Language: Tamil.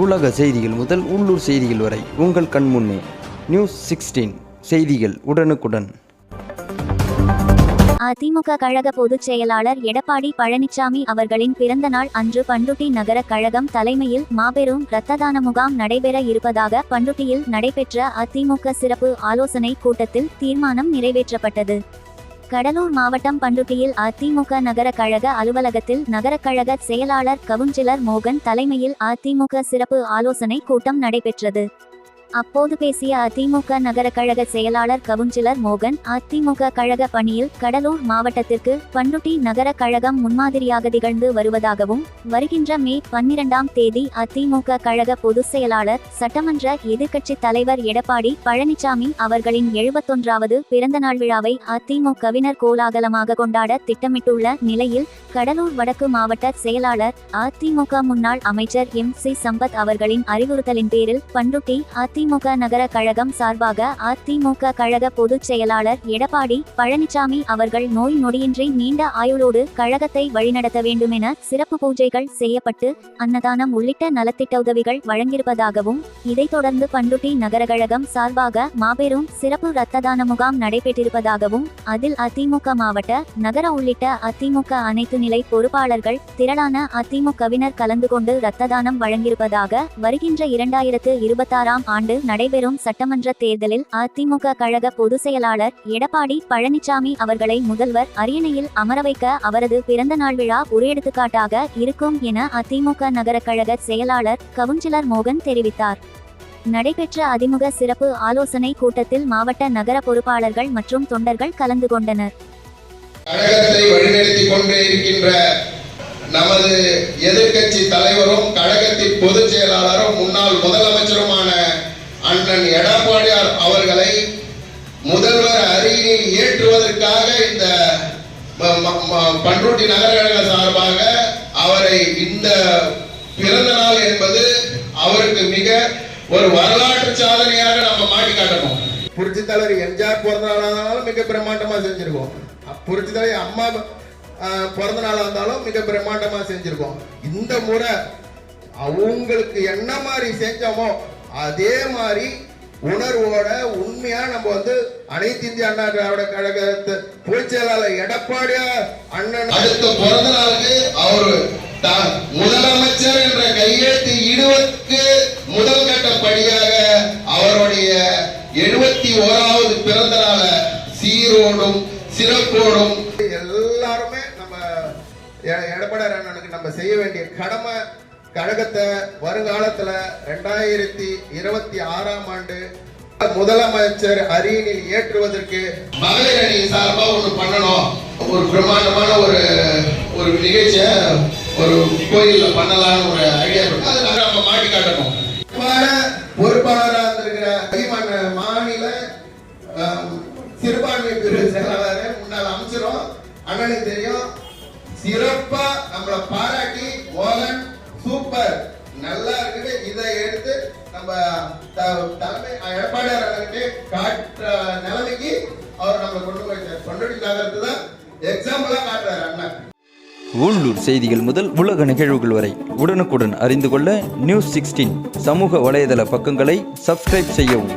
உலக செய்திகள் முதல் உள்ளூர் செய்திகள் வரை உங்கள் கண் முன்னே. நியூஸ் சிக்ஸ்டீன் செய்திகள் உடனுக்குடன். அதிமுக கழக பொதுச் செயலாளர் எடப்பாடி பழனிசாமி அவர்களின் பிறந்த நாள் அன்று பண்டுட்டி நகர கழகம் தலைமையில் மாபெரும் இரத்ததான முகாம் நடைபெற இருப்பதாக பண்டுட்டியில் நடைபெற்ற அதிமுக சிறப்பு ஆலோசனை கூட்டத்தில் தீர்மானம் நிறைவேற்றப்பட்டது. கடலூர் மாவட்டம் பண்டுட்டியில் அதிமுக நகர கழக அலுவலகத்தில் நகர கழக செயலாளர் கவுன்சிலர் மோகன் தலைமையில் அதிமுக சிறப்பு ஆலோசனை கூட்டம் நடைபெற்றது. அப்போது பேசிய அதிமுக நகர கழக செயலாளர் கவுன்சிலர் மோகன் அதிமுக கழக பணியில் கடலூர் மாவட்டத்திற்கு பண்டுட்டி நகர கழகம் முன்மாதிரியாக திகழ்ந்து வருவதாகவும் வருகின்ற மே பன்னிரண்டாம் தேதி அதிமுக கழக பொதுச் செயலாளர் சட்டமன்ற எதிர்க்கட்சி தலைவர் எடப்பாடி பழனிசாமி அவர்களின் எழுபத்தொன்றாவது பிறந்தநாள் விழாவை அதிமுகவினர் கோலாகலமாக கொண்டாட திட்டமிட்டுள்ள நிலையில் கடலூர் வடக்கு மாவட்ட செயலாளர் அதிமுக முன்னாள் அமைச்சர் எம். சி. சம்பத் அவர்களின் அறிவுறுத்தலின் பேரில் பண்டுட்டி அதிமுக நகர கழகம் சார்பாக அதிமுக கழக பொதுச் செயலாளர் எடப்பாடி பழனிசாமி அவர்கள் நோய் நொடியின்றி நீண்ட ஆயுளோடு கழகத்தை வழிநடத்த வேண்டுமென சிறப்பு பூஜைகள் செய்யப்பட்டு அன்னதானம் உள்ளிட்ட நலத்திட்ட உதவிகள் வழங்கியிருப்பதாகவும் இதைத் தொடர்ந்து பண்டுட்டி நகர கழகம் சார்பாக மாபெரும் சிறப்பு இரத்த தான முகாம் நடைபெற்றிருப்பதாகவும் அதில் அதிமுக மாவட்ட நகர உள்ளிட்ட அதிமுக அனைத்து நிலை பொறுப்பாளர்கள் திரளான அதிமுகவினர் கலந்து கொண்டு இரத்த தானம் வழங்கியிருப்பதாக வருகின்ற இரண்டாயிரத்து இருபத்தாறாம் ஆண்டு நடைபெறும் சட்டமன்ற தேர்தலில் அதிமுக கழக பொதுச் செயலாளர் எடப்பாடி பழனிசாமி அவர்களை முதல்வர் அரியணையில் அமர வைக்க அவரது பிறந்த நாள் விழா ஒரு எடுத்துக்காட்டாக இருக்கும் என அதிமுக நகர கழக செயலாளர் கவுன்சிலர் மோகன் தெரிவித்தார். நடைபெற்ற அதிமுக சிறப்பு ஆலோசனை கூட்டத்தில் மாவட்ட நகர பொறுப்பாளர்கள் மற்றும் தொண்டர்கள் கலந்து கொண்டனர். கழகத்தை வழிநடத்தி கொண்டே இருக்கின்ற நமது எதிர்கட்சி தலைவரும் கழகத்தின் பொதுச் செயலாளரும் பன்ருட்டி ம- நகர கழக சார்பாக அவரை இந்த பிறந்த நாள் என்பது அவருக்கு மிக ஒரு வரலாற்று சாதனையாக நம்ம மாட்டி காட்டணும். புரட்சி தலைவர் எம்ஜிஆர் பிறந்த நாளானாலும் மிக பிரம்மாண்டமா செஞ்சிருக்கோம். புரட்சி தலைவர் அம்மா பிறந்த நாளாக இருந்தாலும் மிக பிரம்மாண்டமா செஞ்சிருக்கோம். இந்த முறை அவங்களுக்கு என்ன மாதிரி செஞ்சோமோ அதே மாதிரி உணர்வோட உண்மையா நம்ம வந்து அனைத்து இந்திய அண்ணா திராவிட கழகத்து பொதுச் செயலாளர் எடப்பாடியார் அண்ணன் அடுத்த பிறந்த நாளுக்கு அவரு முதலமைச்சர் என்ற கையெழுத்து இடுவதற்கு முதல் கட்ட படியாக அவருடைய எழுபத்தி ஓராவது பிறந்த நாளை சீரோடும் சிறப்போடும் எல்லாருமே நம்ம எடப்பாடியார் அண்ணனுக்கு நம்ம செய்ய வேண்டிய கடமை கழகத்தை வருங்காலத்துல ரெண்டாயிரத்தி இருபத்தி ஆறாம் ஆண்டு முதலமைச்சர் அரியணில் ஏற்றுவதற்கு மகளிர் அணி சார்பா ஒண்ணு பண்ணணும். ஒரு பிரம்மாண்டமான ஒரு ஒரு நிகழ்ச்சியை ஒரு கோயில்ல பண்ணலாம்னு ஒரு ஐடியா இருக்கு அதை நம்ம மாட்டி காட்டணும். பொறுப்பாளராக இருந்திருக்கிற மாநில சிறுபான்மை பிரிவு செயலாளர் முன்னாள் அமைச்சரும் அண்ணனுக்கு தெரியும். சிறப்பா நம்மள பாராட்டி மோகன் சூப்பர். நல்லா இருக்குது. இதை எடுத்து நம்ம தலைமை எடப்பாடியார் அண்ணனுக்கு காட்டுற நிலைமைக்கு அவர் நம்மளை கொண்டு போயிட்டார் கொண்டு நகரத்து தான் எக்ஸாம்பிளா காட்டுறாரு அண்ணன். உள்ளூர் செய்திகள் முதல் உலக நிகழ்வுகள் வரை உடனுக்குடன் அறிந்து கொள்ள நியூஸ் சிக்ஸ்டீன் சமூக வலைதள பக்கங்களை சப்ஸ்கிரைப் செய்யவும்.